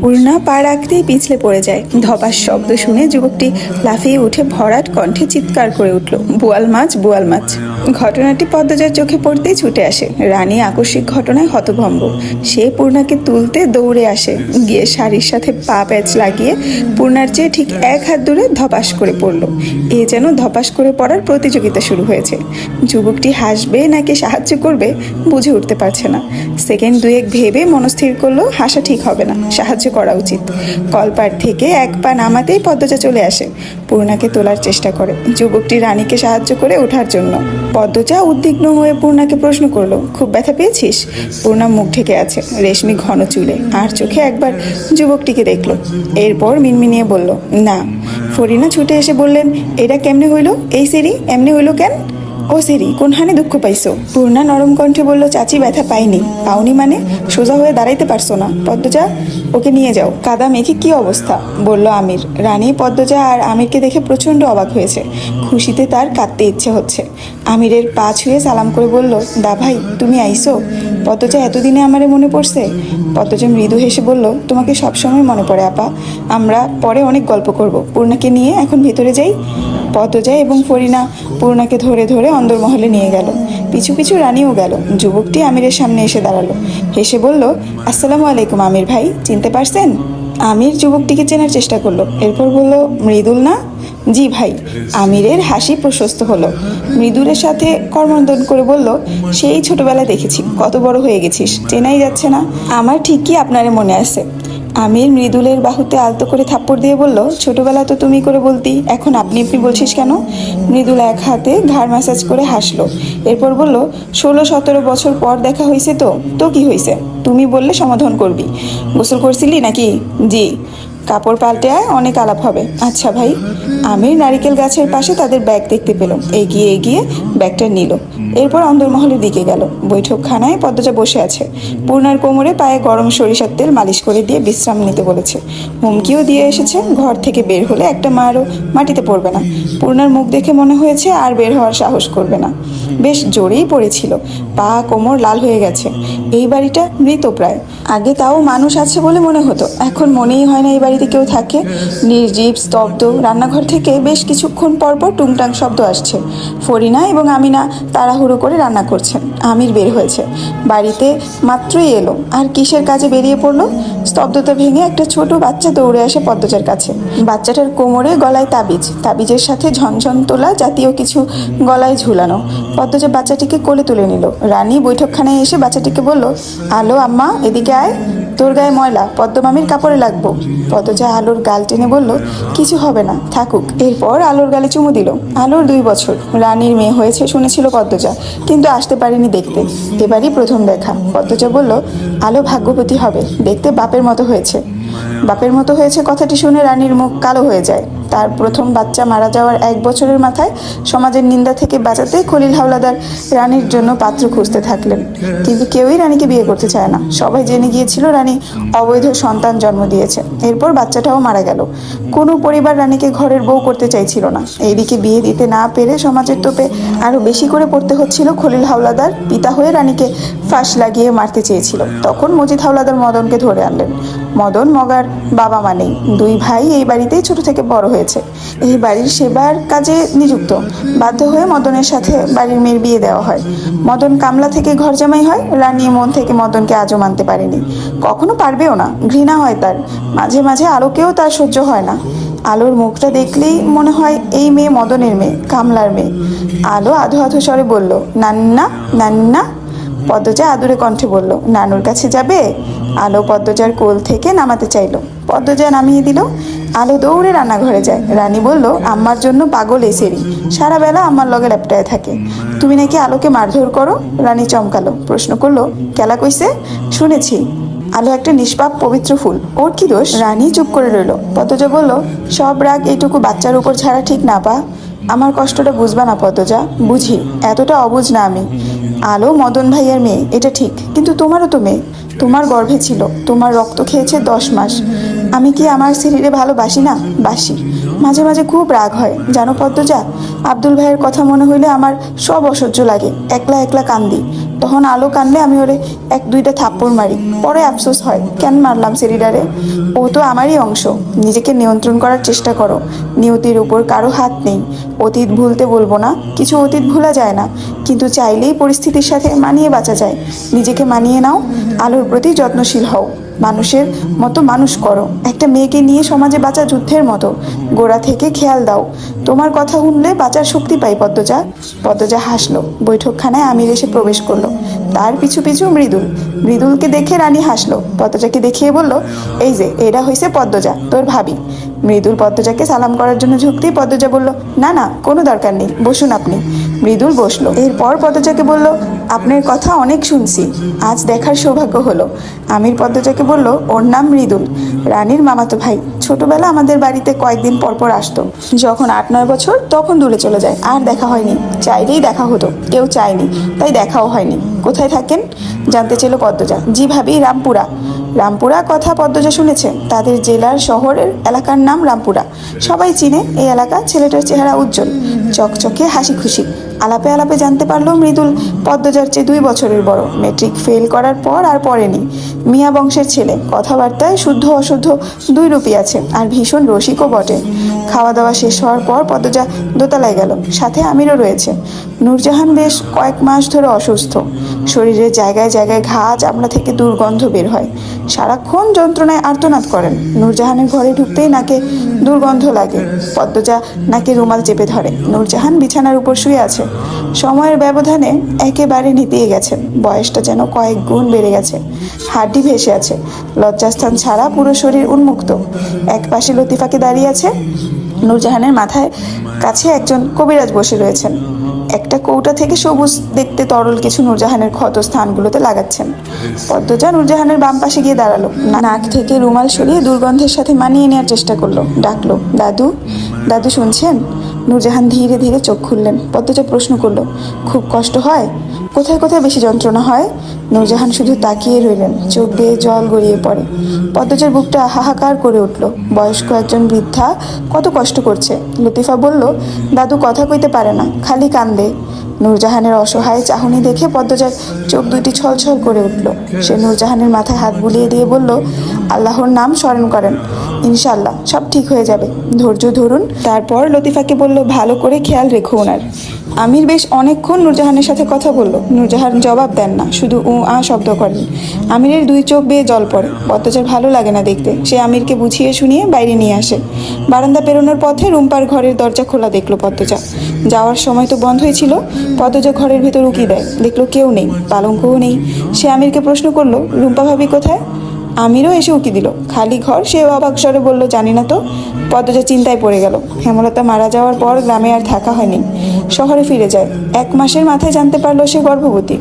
পূর্ণা পা রাখতেই পিছলে পড়ে যায়। ধপাস শব্দ শুনে যুবকটি লাফিয়ে উঠে ভরাট কণ্ঠে চিৎকার করে উঠল, বোয়াল মাছ বোয়াল মাছ। ঘটনাটি পদ্মজার চোখে পড়তেই ছুটে আসে। রানী আকস্মিক ঘটনায় হতভম্ব। সে পূর্ণাকে তুলতে দৌড়ে আসে। গিয়ে শাড়ির সাথে পা প্যাচ লাগিয়ে পূর্ণার চেয়ে ঠিক এক হাত দূরে ধপাস করে পড়ল। এ যেন ধপাস করে পড়ার প্রতিযোগিতা শুরু হয়েছে। যুবকটি হাসবে নাকি সাহায্য করবে বুঝে উঠতে পারছে না। সেকেন্ড দুয়েক ভেবে মনস্থির করল, হাসা ঠিক হবে না। সাহায্য করা উচিত। কলপার থেকে এক পা নামাতেই পদ্মজা চলে আসে। পূর্ণাকে তোলার চেষ্টা করে। যুবকটি রানীকে সাহায্য করে ওঠার জন্য। পদ্মজা উদ্বিগ্ন হয়ে পূর্ণাকে প্রশ্ন করল, খুব ব্যথা পেয়েছিস? পূর্ণা মুখ ঢেকে আছে। রেশমি ঘন চুলে আর চোখে একবার যুবকটিকে দেখল। এরপর মিনমিনিয়ে বলল, না। ফরিনা ছুটে এসে বললেন, এটা কেমনে হইল? এই সেরি এমনি হইল কেন? ও সেরি, কোনখানে দুঃখ পাইছো? পূর্ণা নরম কণ্ঠে বলল, চাচি, ব্যথা পাইনি। পাওনি মানে? সোজা হয়ে দাঁড়াইতে পারছ না। পদ্মজা, ওকে নিয়ে যাও। কাদা মেঘে কি অবস্থা? বলল আমির। রানী, পদ্মজা আর আমিরকে দেখে প্রচণ্ড অবাক হয়েছে। খুশিতে তার কাঁদতে ইচ্ছে হচ্ছে। আমিরের পা ছুঁয়ে সালাম করে বলল, দা ভাই, তুমি আইসো পদ্মজা, এতদিনে আমারে মনে পড়ছে? পদ্মজা মৃদু হেসে বলল, তোমাকে সবসময় মনে পড়ে, আপা। আমরা পরে অনেক গল্প করব। পূর্ণাকে নিয়ে এখন ভেতরে যাই? পদ্মজা এবং ফরিনা পূর্ণাকে ধরে ধরে অন্দরমহলে নিয়ে গেল। পিছু পিছু রানীও গেল। যুবকটি আমিরের সামনে এসে দাঁড়াল। হেসে বলল, আসসালামু আলাইকুম আমির ভাই, চিনতে পারছেন? আমির যুবকটিকে চেনার চেষ্টা করল। এরপর বলল, মৃদুল না? জি ভাই। আমিরের হাসি প্রশস্ত হলো। মৃদুলের সাথে কর্মন্দন করে বলল, সেই ছোটবেলায় দেখেছি। কত বড় হয়ে গেছিস। চেনাই যাচ্ছে না। আমার ঠিকই আপনারে মনে আছে? আমির মৃদুলের বাহুতে আলতো করে থাপ্পড় দিয়ে বলল, ছোটবেলা তো তুমি করে বলতি, এখন আপনি আপনি বলছিস কেন? মৃদুল এক হাতে ঘাড় ম্যাসাজ করে হাসলো। এরপর বলল, ষোলো, সতেরো বছর পর দেখা হয়েছে তো তো কি হয়েছে তুমি বললে সমাধান করবি। গোসল করছিলি নাকি? জি। কাপড় পাল্টে আয় অনেক আলাপ হবে। আচ্ছা ভাই, আমি নারিকেল গাছের পাশে তাদের ব্যাগ দেখতে পেল এগিয়ে এগিয়ে ব্যাগটা নিল। এরপর অন্দরমহলের দিকে গেল। বৈঠকখানায় পদ্মজা বসে আছে। পূর্ণার কোমরে পায়ে গরম সরিষার তেল মালিশ করে দিয়ে বিশ্রাম নিতে বলেছে। হুমকিও দিয়ে এসেছে, ঘর থেকে বের হলে একটা মারও মাটিতে পড়বে না। পূর্ণার মুখ দেখে মনে হয়েছে আর বের হওয়ার সাহস করবে না। বেশ জোরেই পড়েছিল। পা, কোমর লাল হয়ে গেছে। এই বাড়িটা মৃত প্রায়। আগে তাও মানুষ আছে বলে মনে হতো। এখন মনেই হয় না এই বাড়িতে কেউ থাকে। নির্জীব, স্তব্ধ রান্নাঘর থেকে বেশ কিছুক্ষণ পর পর টুংটাং শব্দ আসছে। ফরিনা এবং আমিনা তাড়াহুড়ো করে রান্না করছেন। আমির বের হয়েছে। বাড়িতে মাত্রই এলো। আর কিসের কাজে বেরিয়ে পড়ল? স্তব্ধতা ভেঙে একটা ছোট বাচ্চা দৌড়ে আসে পদ্মজার কাছে। বাচ্চাটার কোমরে গলায় তাবিজ। তাবিজের সাথে ঝনঝন তোলা জাতীয় কিছু গলায় ঝুলানো। পদ্মজা বাচ্চাটিকে কোলে তুলে নিল। রানী বৈঠকখানায় এসে বাচ্চাটিকে বলল, আলো আম্মা, এদিকে আয়। তোর গায়ে ময়লা পদ্মমামির কাপড়ে লাগবো। পদ্মজা আলোর গাল টেনে বলল, কিছু হবে না, থাকুক। এরপর আলোর গালে চুমু দিল। আলোর দুই বছর, রানীর মেয়ে হয়েছে শুনেছিল পদ্মজা, কিন্তু আসতে পারেনি দেখতে। এবারই প্রথম দেখা। পদ্মজা বলল, আলো ভাগ্যবতী হবে, দেখতে বাপের মতো হয়েছে। বাপের মতো হয়েছে কথাটি শুনে রানীর মুখ কালো হয়ে যায়। তার প্রথম বাচ্চা মারা যাওয়ার এক বছরের মাথায় সমাজের নিন্দা থেকে বাঁচাতে খলিল হাওলাদার রানীর জন্য পাত্র খুঁজতে থাকলেন। কিন্তু কেউই রানীকে বিয়ে করতে চায় না। সবাই জেনে গিয়েছিল রানী অবৈধ সন্তান জন্ম দিয়েছে। এরপর বাচ্চাটাও মারা গেল। কোনো পরিবার রানীকে ঘরের বউ করতে চাইছিল না। এইদিকে বিয়ে দিতে না পেরে সমাজের তোপে আরও বেশি করে পড়তে হচ্ছিল খলিল হাওলাদার। পিতা হয়ে রানীকে ফাঁস লাগিয়ে মারতে চেয়েছিল। তখন মজিদ হাওলাদার মদনকে ধরে আনলেন। মদন মগার বাবা মানেই দুই ভাই এই বাড়িতেই ছোট থেকে বড় হয়েছে। এই বাড়ির সেবার কাজে নিযুক্ত। বাধ্য হয়ে মদনের সাথে বাড়ির মেয়ের বিয়ে দেওয়া হয়। মদন কামলা থেকে ঘর জামাই হয়, রানী মন থেকে মদনকে আজও মানতে পারেনি। কখনো পারবেও না, ঘৃণা হয় তার। মাঝে মাঝে আলোকেও তার সহ্য হয় না। আলোর মুখটা দেখলেই মনে হয় এই মেয়ে মদনের মেয়ে, কামলার মেয়ে। আলো আধো আধো স্বরে বলল, নান্না নান্না। পদ্মজা আদুরে কণ্ঠে বলল, নানুর কাছে যাবে? আলো পদ্মজার কোল থেকে নামাতে চাইলো। পদ্মজা নামিয়ে দিল। আলো দৌড়ে রান্নাঘরে যায়। রানী বলল, আম্মার জন্য পাগল এসেরি সারা বেলা আম্মার লগে ল্যাপটায় থাকে। তুমি নাকি আলোকে মারধর করো? রানী চমকালো। প্রশ্ন করল, কেলা কইছে? শুনেছি। আলো একটা নিষ্পাপ, পবিত্র ফুল। ওর কি দোষ? রানী চুপ করে রইল। পদ্মজা বলল, সব রাগ এইটুকু বাচ্চার উপর ছাড়া ঠিক না পা। আমার কষ্টটা বুঝবা না পদ্মজা। বুঝি, এতটা অবুঝ না আমি। আলো মদন ভাইয়ের মেয়ে, এটা ঠিক। কিন্তু তোমারও তো মেয়ে। তোমার গর্ভে ছিল, তোমার রক্ত খেয়েছে দশ মাস। আমি কি আমার শরীরে ভালোবাসি না? বাসি। মাঝে মাঝে খুব রাগ হয়। জানো পদ্মজা, আব্দুল ভাইয়ের কথা মনে হইলে আমার সব অসহ্য লাগে। একলা একলা কান্দি। তখন আলো কানলে আমি ওরে এক দুইটা থাপ্পড় মারি। পরে আফসোস হয়, কেন মারলাম সেরিডারে ও তো আমারই অংশ। নিজেকে নিয়ন্ত্রণ করার চেষ্টা করো। নিয়তির উপর কারও হাত নেই। অতীত ভুলতে বলব না। কিছু অতীত ভোলা যায় না, কিন্তু চাইলেই পরিস্থিতির সাথে মানিয়ে বাঁচা যায়। নিজেকে মানিয়ে নাও, আলোর প্রতি যত্নশীল হও। মানুষের মতো মানুষ করো। একটা মেয়েকে নিয়ে সমাজে বাঁচা যুদ্ধের মতো। গোড়া থেকে খেয়াল দাও। তোমার কথা শুনলে বাঁচার শক্তি পাই পদ্মজা। পদ্মজা হাসলো। বৈঠকখানায় আমির এসে প্রবেশ করল। তার পিছু পিছু মৃদুল। মৃদুলকে দেখে রানী হাসলো। পদ্মজাকে দেখিয়ে বলল, এই যে, এরা হয়েছে পদ্মজা, তোর ভাবি। মৃদুল পদ্মজাকে সালাম করার জন্য ঝুঁকতেই পদ্মজা বলল, না না, কোনো দরকার নেই, বসুন আপনি। মৃদুল বসল। এরপর পদ্মজাকে বলল আপনার কথা অনেক শুনছি। আজ দেখার সৌভাগ্য হলো। আমির পদ্মজাকে বলল, ওর নাম মৃদুল। রানীর মামাতো ভাই। ছোটবেলা আমাদের বাড়িতে কয়েকদিন পর পর আসতো। যখন আট, নয় বছর, তখন দূরে চলে যায়। আর দেখা হয়নি। চাইলেই দেখা হতো। কেউ চায়নি। তাই দেখাও হয়নি। কোথায় থাকেন? জানতে চেল পদ্মজা। জি ভাবি, রামপুরা। রামপুরা কথা পদ্মজা শুনেছে। তাদের জেলার শহরের এলাকার নাম রামপুরা। সবাই চিনে এই এলাকা। ছেলেটার চেহারা উজ্জ্বল। চকচকে হাসি খুশি আলাপে আলাপে জানতে পারল মৃদুল পদ্মজার চেয়ে দুই বছরের বড়। মেট্রিক ফেল করার পর আর পড়েনি। মিয়া বংশের ছেলে। কথাবার্তায় শুদ্ধ অশুদ্ধ দুই রূপই আছে, আর ভীষণ রসিকও বটে। খাওয়া দাওয়া শেষ হওয়ার পর পদ্মজা দোতলায় গেল, সাথে আমিরও রয়েছে। নূরজাহান বেশ কয়েক মাস ধরে অসুস্থ। শরীরের জায়গায় জায়গায় ঘা চামড়া থেকে দুর্গন্ধ বের হয়। সারাক্ষণ যন্ত্রণায় আর্তনাদ করেন। নূরজাহানের ঘরে ঢুকতেই নাকে দুর্গন্ধ লাগে। পদ্মজা নাকে রুমাল চেপে ধরে। নূরজাহান বিছানার উপর শুয়ে আছে। সময়ের ব্যবধানে একেবারে নিতিয়ে গেছেন বয়সটা যেন কয়েক গুণ বেড়ে গেছে। হাড্ডি ভেসে আছে। লজ্জাস্থান ছাড়া পুরো শরীর উন্মুক্ত। এক পাশে লতিফাকে দাঁড়িয়ে আছে। নূরজাহানের মাথায় কাছে একজন কবিরাজ বসে রয়েছেন। একটা কৌটা থেকে সবুজ দেখতে তরল কিছু নূরজাহানের ক্ষত স্থানগুলোতে লাগাচ্ছেন। পদ্মজা নূরজাহানের বাম পাশে গিয়ে দাঁড়াল। নাক থেকে রুমাল সরিয়ে দুর্গন্ধের সাথে মানিয়ে নেওয়ার চেষ্টা করল। ডাকলো, দাদু দাদু শুনছেন? নূরজাহান ধীরে ধীরে চোখ খুললেন। পদ্মজা প্রশ্ন করল, খুব কষ্ট হয়? কোথায় কোথায় বেশি যন্ত্রণা হয়? নূরজাহান শুধু তাকিয়ে রইলেন, চোখ দিয়ে জল গড়িয়ে পড়ে। পদ্মজার বুকটা হাহাকার করে উঠল। বয়স্ক একজন বৃদ্ধা কত কষ্ট করছে। লতিফা বলল, দাদু কথা কইতে পারে না, খালি কান্দে। নূরজাহানের অসহায় চাহনি দেখে পদ্মজার চোখ দুটি ছলছল করে উঠল। সে নূরজাহানের মাথায় হাত বুলিয়ে দিয়ে বলল, আল্লাহর নাম স্মরণ করেন। ইনশাল্লাহ সব ঠিক হয়ে যাবে। ধৈর্য ধরুন। তারপর লতিফাকে বলল, ভালো করে খেয়াল রেখো ওনার। আমির বেশ অনেকক্ষণ নূরজাহানের সাথে কথা বলল। নূরজাহান জবাব দেন না, শুধু উ আ শব্দ করেন। আমিরের দুই চোখ বেয়ে জল পড়ে। পদ্মজার ভালো লাগে না দেখতে। সে আমিরকে বুঝিয়ে শুনিয়ে বাইরে নিয়ে আসে। বারান্দা পেরোনোর পথে রুম্পার ঘরের দরজা খোলা দেখল পদ্মজা যাওয়ার সময় তো বন্ধই ছিল। পদ্মজা ঘরের ভেতর উকি দেয়। দেখল কেউ নেই, পালঙ্কও নেই। সে আমিরকে প্রশ্ন করল, রুম্পা ভাবি কোথায়? আমিরও এসে উকি দিল। খালি ঘর, সে অবাক স্বরে বলল, জানি না তো। পদ্মজা চিন্তায় পড়ে গেল। হেমলতা মারা যাওয়ার পর গ্রামে আর থাকা হয়নি। শহরে ফিরে যায়। এক মাসের মাথায় জানতে পারল সে গর্ভবতী।